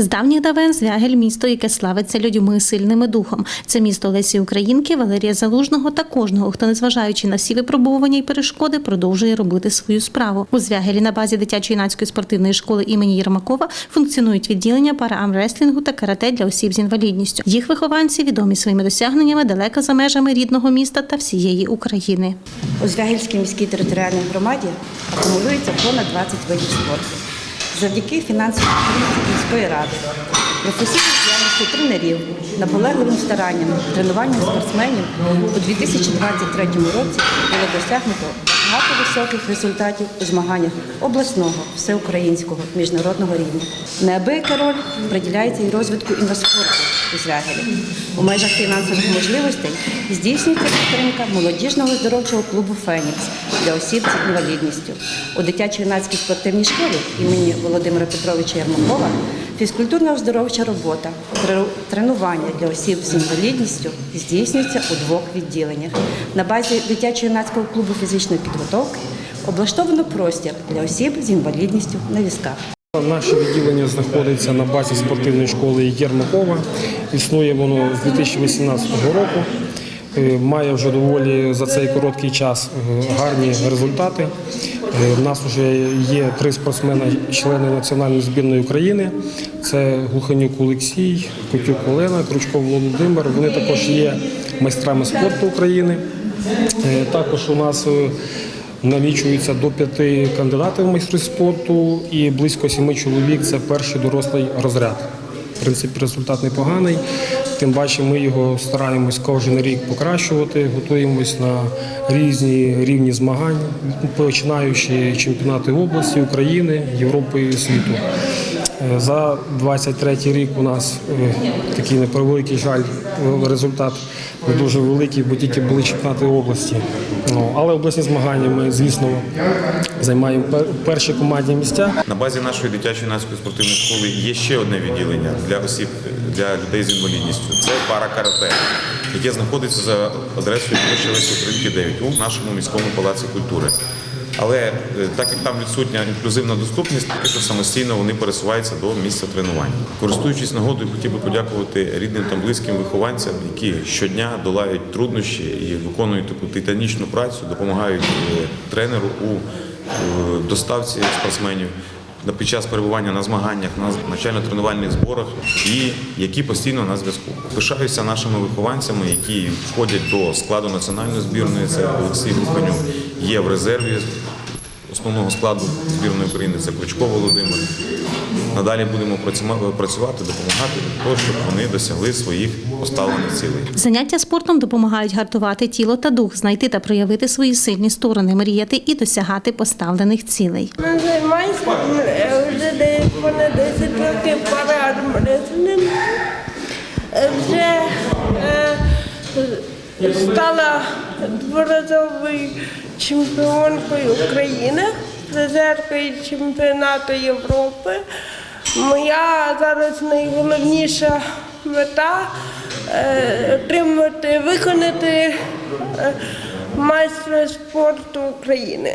З давніх давен Звягель – місто, яке славиться людьми сильними духом. Це місто Лесі Українки, Валерія Залужного та кожного, хто, незважаючи на всі випробування і перешкоди, продовжує робити свою справу. У Звягелі на базі дитячо-юнацької спортивної школи імені Єрмакова функціонують відділення параамреслінгу та карате для осіб з інвалідністю. Їх вихованці відомі своїми досягненнями далеко за межами рідного міста та всієї України. У Звягельській міській територіальній громаді акумулюється понад 20 видів спорту. Завдяки фінансовій підтримці міської ради, професійній діяльності тренерів, наполегливим старанням, тренуванням спортсменів у 2023 році було досягнуто багато високих результатів у змаганнях обласного, всеукраїнського, міжнародного рівня. Неабияка роль приділяється і розвитку інваспорту у Звягелі. У межах фінансових можливостей здійснюється підтримка молодіжного здоровчого клубу Фенікс для осіб з інвалідністю. У дитячо-юнацькій спортивній школі імені Володимира Петровича Ярмакова фізкультурно-оздоровча робота, тренування для осіб з інвалідністю здійснюється у двох відділеннях. На базі дитячо-юнацького клубу фізичної підготовки облаштовано простір для осіб з інвалідністю на візках. Наше відділення знаходиться на базі спортивної школи Єрмакова. Існує воно з 2018 року. Е, Має вже доволі за цей короткий час е, гарні результати. Е, У нас вже є три спортсмени, члени національної збірної України. Це Глуханюк Олексій, Котюк Олена, Крючков Володимир. Вони також є майстрами спорту України. Е, Також у нас е, налічується до п'яти кандидатів в майстри спорту і близько сіми чоловік це перший дорослий розряд. В принципі, результат непоганий. Тим паче ми його стараємось кожен рік покращувати, готуємось на різні рівні змагань, починаючи чемпіонати області, України, Європи і світу. Е, За 23 рік у нас е, такий непревеликий жаль, результат не дуже великий, бо тільки були чемпіонати області. Ну, але обласні змагання ми, звісно, займаємо перші командні місця. На базі нашої дитячої юнацької спортивної школи є ще одне відділення для осіб для людей з інвалідністю. Це пара карате, яке знаходиться за адресою площі Лесі Українки 9 у нашому міському палаці культури. Але е, так як там відсутня інклюзивна доступність, поки що самостійно вони пересуваються до місця тренувань. Користуючись нагодою, хотів би подякувати рідним та близьким вихованцям, які щодня долають труднощі і виконують таку титанічну працю, допомагають е, тренеру у доставці спортсменів під час перебування на змаганнях, на навчально-тренувальних зборах і які постійно на зв'язку. Пишаюся нашими вихованцями, які входять до складу національної збірної. Це Олексій Луханюк, є в резерві основного складу збірної України. Це Кличко Володимир. Надалі будемо працювати, допомагати для того, щоб вони досягли своїх поставлених цілей. Заняття спортом допомагають гартувати тіло та дух, знайти та проявити свої сильні сторони, мріяти і досягати поставлених цілей. Ну, займаюся е, вже понад 10 років парадмреслінгом. Вже е, стала дворазовою чемпіонкою України, призеркою чемпіонату Європи. Моя зараз найголовніша мета е, отримати, виконати е, майстра спорту України.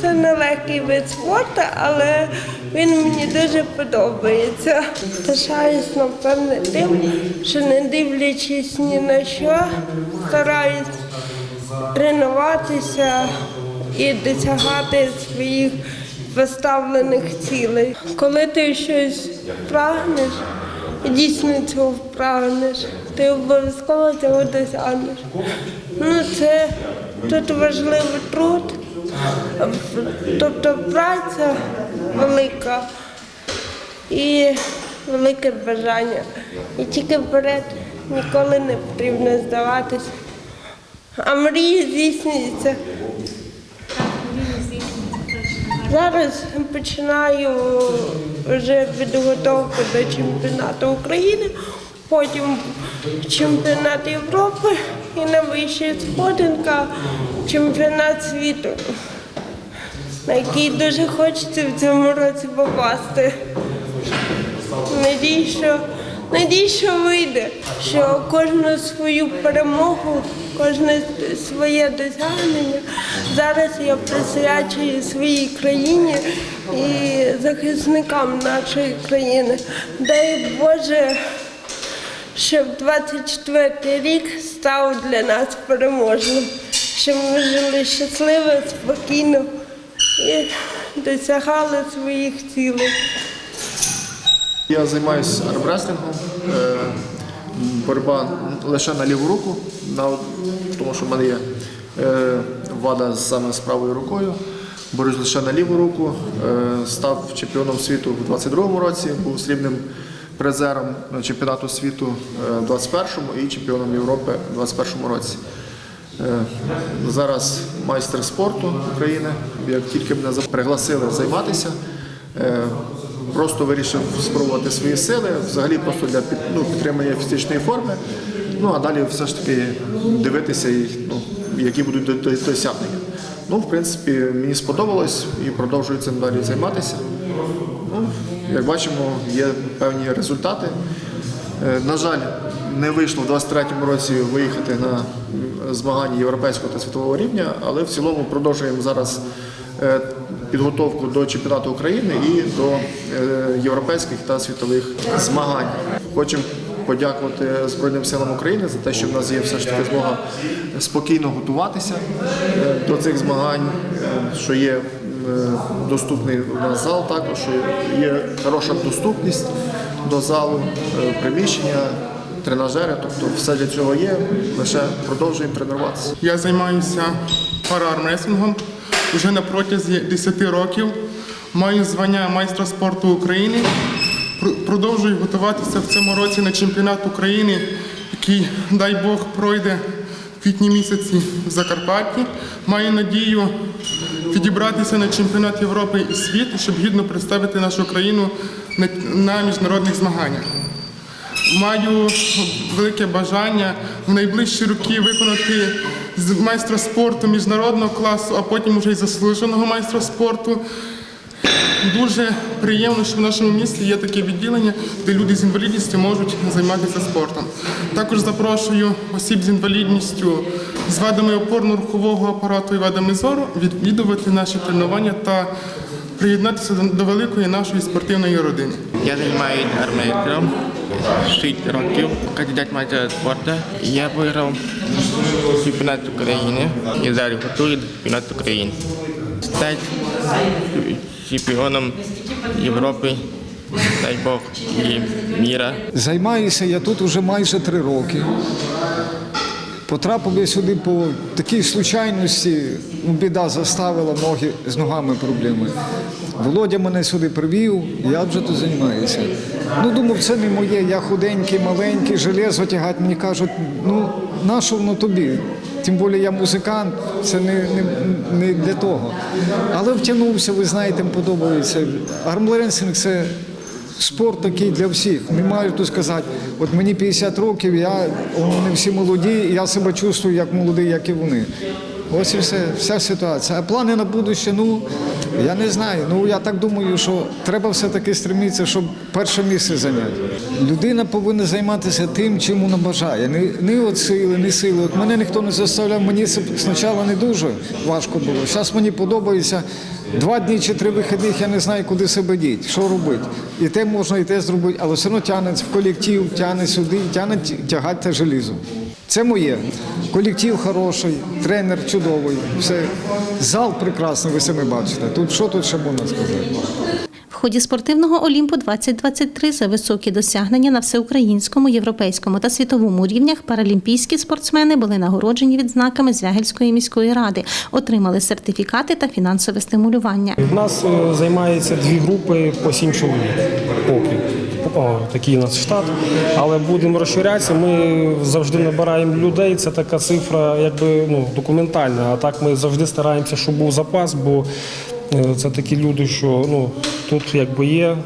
Це нелегкий вид спорту, але він мені дуже подобається. Пишаюсь, напевне, тим, що не дивлячись ні на що, стараюсь тренуватися і досягати своїх поставлених цілей. Коли ти щось прагнеш, і дійсно цього прагнеш, ти обов'язково цього досягнеш. Ну, це тут важливий труд, тобто праця велика і велике бажання. І тільки вперед ніколи не потрібно здаватися. А мрії здійснюються. Зараз починаю вже підготовку до чемпіонату України, потім чемпіонат Європи і найвища сходинка чемпіонат світу, на який дуже хочеться в цьому році попасти. Надій, що, надій, що вийде, що кожну свою перемогу, кожне своє досягнення зараз я присвячую своїй країні і захисникам нашої країни. Дай Боже, щоб 24 рік став для нас переможним, щоб ми жили щасливо, спокійно і досягали своїх цілей. Я займаюся армреслінгом, е, боротьба лише на ліву руку, тому що в мене є е, вада саме з правою рукою. Борюсь лише на ліву руку. Е, Став чемпіоном світу в 22-му році, був срібним призером чемпіонату світу в 21-му і чемпіоном Європи в 21-му році. Е, Зараз майстер спорту України. Як тільки мене пригласили займатися, е, просто вирішив спробувати свої сили, взагалі просто для ну, підтримання фізичної форми. Ну а далі все ж таки дивитися, ну, які будуть до- до- досягнення. Ну, в принципі, мені сподобалось і продовжую цим далі займатися. Ну, як бачимо, є певні результати. Е, На жаль, не вийшло в 23-му році виїхати на змагання європейського та світового рівня, але в цілому продовжуємо зараз е, підготовку до чемпіонату України і до е, європейських та світових змагань. Хочемо подякувати Збройним силам України за те, що в нас є все ж таки змога спокійно готуватися е, до цих змагань, що є доступний у нас зал також, є хороша доступність до залу, приміщення, тренажери, тобто все для цього є, лише продовжуємо тренуватися. Я займаюся параармреслінгом вже на протязі 10 років. Маю звання майстра спорту України. Продовжую готуватися в цьому році на чемпіонат України, який, дай Бог, пройде в квітні місяці в Закарпатті. Маю надію підібратися на чемпіонат Європи і світу, щоб гідно представити нашу країну на міжнародних змаганнях. Маю велике бажання в найближчі роки виконати з майстра спорту міжнародного класу, а потім вже й заслуженого майстра спорту. Дуже приємно, що в нашому місті є таке відділення, де люди з інвалідністю можуть займатися спортом. Також запрошую осіб з інвалідністю з вадами опорно-рухового апарату і вадами зору відвідувати наші тренування та приєднатися до- великої нашої спортивної родини. Я займаюся армейком 6 років, кандидат майстра спорту. Я виграв чемпіонат України і зараз готую до чемпіонату України. Стати чемпіоном Європи, дай Бог, і міра. Займаюся я тут уже майже три роки. Потрапив я сюди по такій случайності, ну, біда заставила ноги з ногами проблеми. Володя мене сюди привів, я вже тут займаюся. Ну, думав, це не моє, я худенький, маленький, железо тягати. Мені кажуть, ну, на що воно тобі? Тим більше я музикант, це не, не, не для того. Але втягнувся, ви знаєте, подобається. Армлеренсинг це Спорт такий для всіх. Не маю тут сказати, от мені 50 років, я, вони всі молоді, я себе чувствую як молодий, як і вони. Ось і все, вся ситуація. А плани на будуще, ну я не знаю. Ну я так думаю, що треба все-таки стремитися, щоб перше місце зайняти. Людина повинна займатися тим, чим вона бажає. Не, не от сили, не сили. От мене ніхто не заставляв, мені це спочатку не дуже важко було. Зараз мені подобається. Два дні чи три вихідних я не знаю, куди себе діти, що робити. І те можна, і те зробити, але все одно тягне в колектив, тягне сюди, тягне тягати те желізо. Це моє. Колектив хороший, тренер чудовий, все. Зал прекрасний, ви самі бачите. Тут що тут ще можна сказати? В ході спортивного Олімпу 2023 за високі досягнення на всеукраїнському, європейському та світовому рівнях паралімпійські спортсмени були нагороджені відзнаками Звягельської міської ради, отримали сертифікати та фінансове стимулювання. В нас е, займається дві групи по сім чоловік. О, такий у нас штат. Але будемо розширятися. Ми завжди набираємо людей. Це така цифра, якби ну документальна. А так ми завжди стараємося, щоб був запас, бо е, це такі люди, що ну тут якби є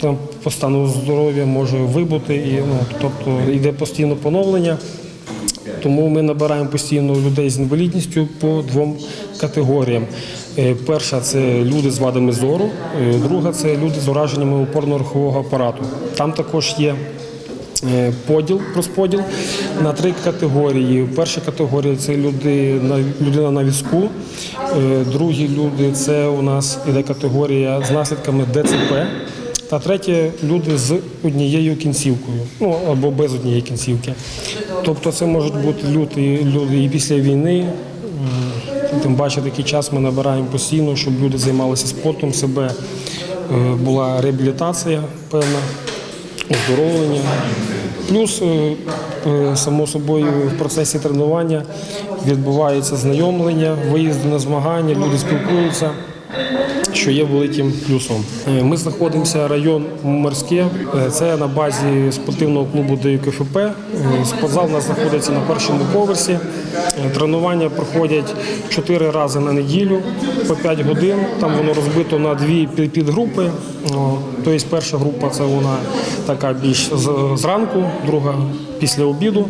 там по стану здоров'я може вибути, і ну тобто йде постійно поновлення. Тому ми набираємо постійно людей з інвалідністю по двом категоріям. Е, Перша це люди з вадами зору, е, друга це люди з ураженнями опорно-рухового апарату. Там також є е, поділ, розподіл на три категорії. Перша категорія це люди, на- людина на візку. Другі люди це у нас іде категорія з наслідками ДЦП. Та третє люди з однією кінцівкою, ну або без однієї кінцівки. Тобто це можуть бути люди, люди і після війни. Тим паче такий час ми набираємо постійно, щоб люди займалися спортом, себе е, була реабілітація певна, оздоровлення. Плюс, е, е, само собою, в процесі тренування відбувається знайомлення, виїзди на змагання, люди спілкуються що є великим плюсом. Е, Ми знаходимося район Морське, Е, це на базі спортивного клубу ДЮКФП. Е, Спортзал у нас знаходиться на першому поверсі. Тренування проходять чотири рази на неділю по 5 годин. Там воно розбито на дві під- підгрупи. Тобто перша група це вона така більш зранку, друга після обіду.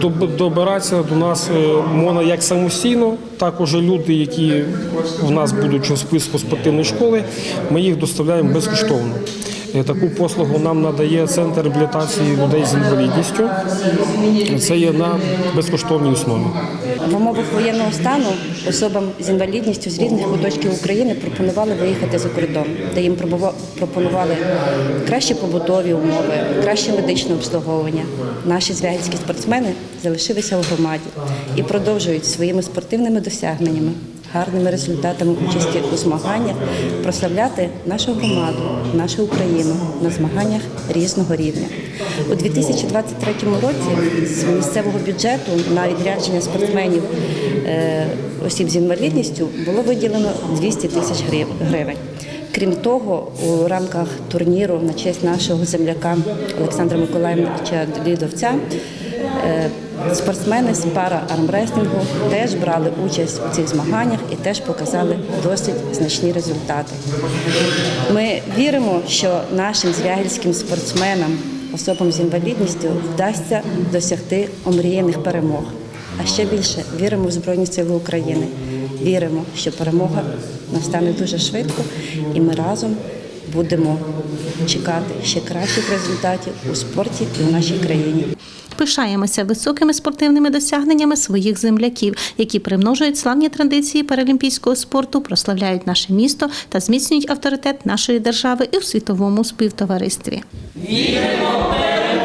Доб- Добиратися до нас е, можна як самостійно, так уже люди, які в нас будуть у списку спортивної школи, ми їх доставляємо безкоштовно. Е, Таку послугу нам надає центр реабілітації людей з інвалідністю. Це є на безкоштовній основі. В умовах воєнного стану особам з інвалідністю з різних куточків України пропонували виїхати за кордон, де їм пропонували кращі побутові умови, краще медичне обслуговування. Наші звягільські спортсмени залишилися у громаді і продовжують своїми спортивними досягненнями, гарними результатами участі у змаганнях прославляти нашу громаду, нашу Україну на змаганнях різного рівня. У 2023 році з місцевого бюджету на відрядження спортсменів е, осіб з інвалідністю було виділено 200 тисяч гривень. Крім того, у рамках турніру на честь нашого земляка Олександра Миколаївича Лідовця спортсмени з пара армреслінгу теж брали участь у цих змаганнях і теж показали досить значні результати. Ми віримо, що нашим звягільським спортсменам, особам з інвалідністю, вдасться досягти омріяних перемог. А ще більше віримо в Збройні Сили України. Віримо, що перемога настане дуже швидко, і ми разом будемо чекати ще кращих результатів у спорті і в нашій країні. Пишаємося високими спортивними досягненнями своїх земляків, які примножують славні традиції паралімпійського спорту, прославляють наше місто та зміцнюють авторитет нашої держави і у світовому співтоваристві. Віримо в